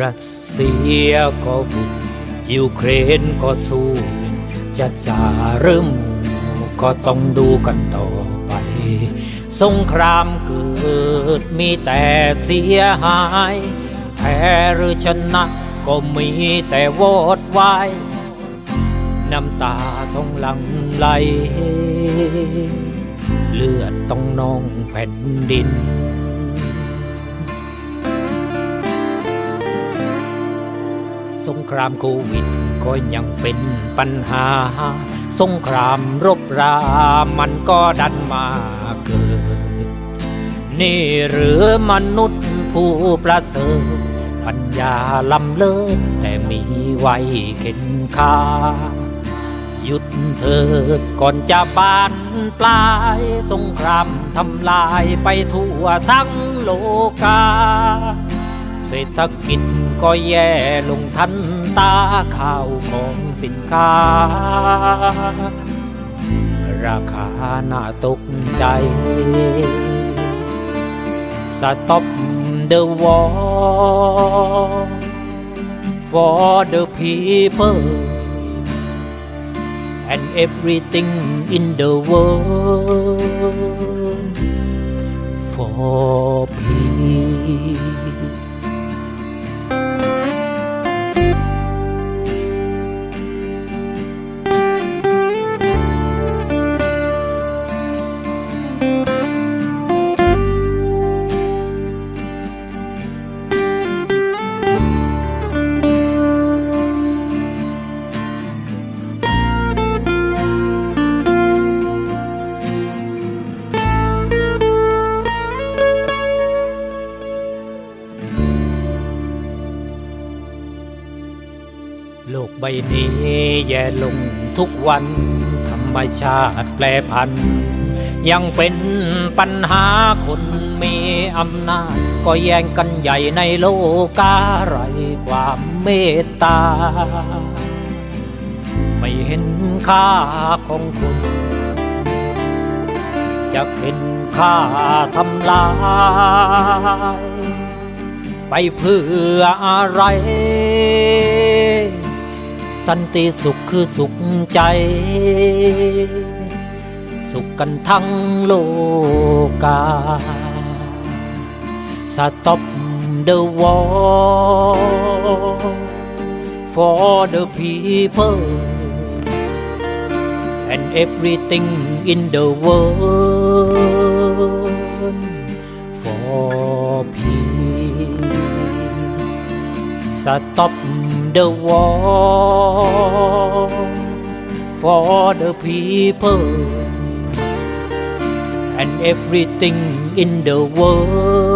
รัสเซียก็บุกยูเครนก็สู้จะจ่าหรือหมู่ก็ต้องดูกันต่อไป สงครามเกิดมีแต่เสียหาย แพ้หรือชนะก็มีแต่โวอดวาย น้ำตาต้องหลังไหล เลือดต้องนองแผ่นดิน สงครามโควิดก็ยังเป็นปัญหา สงครามรบรามันก็ดันมาเกิด นี่หรือมนุษย์ผู้ประเสริฐปัญญาลำเลิศแต่มีไว้เข็นค่าหยุดเถิดก่อนจะบานปลาย สงครามทำลายไปทั่วทั้งโลกา ศรษฐกิจก็แย่ลงทันตาข่าวของสินค้า ราคาน่าตกใจ Stop the war for the people and everything in the world โลกใบนี้แย่ลงทุกวัน ธรรมชาติแปรผัน ยังเป็นปัญหาคนมีอำนาจ ก็แย่งกันใหญ่ในโลกาไรความเมตตา ไม่เห็นค่าของคนจะเห็นค่าทำลาย ไปเพื่ออะไร สันติสุขคือสุขใจ สุขกันทั้งโลกา Stop the war for the people and everything in the world for peace. Stop the war for the people and everything in the world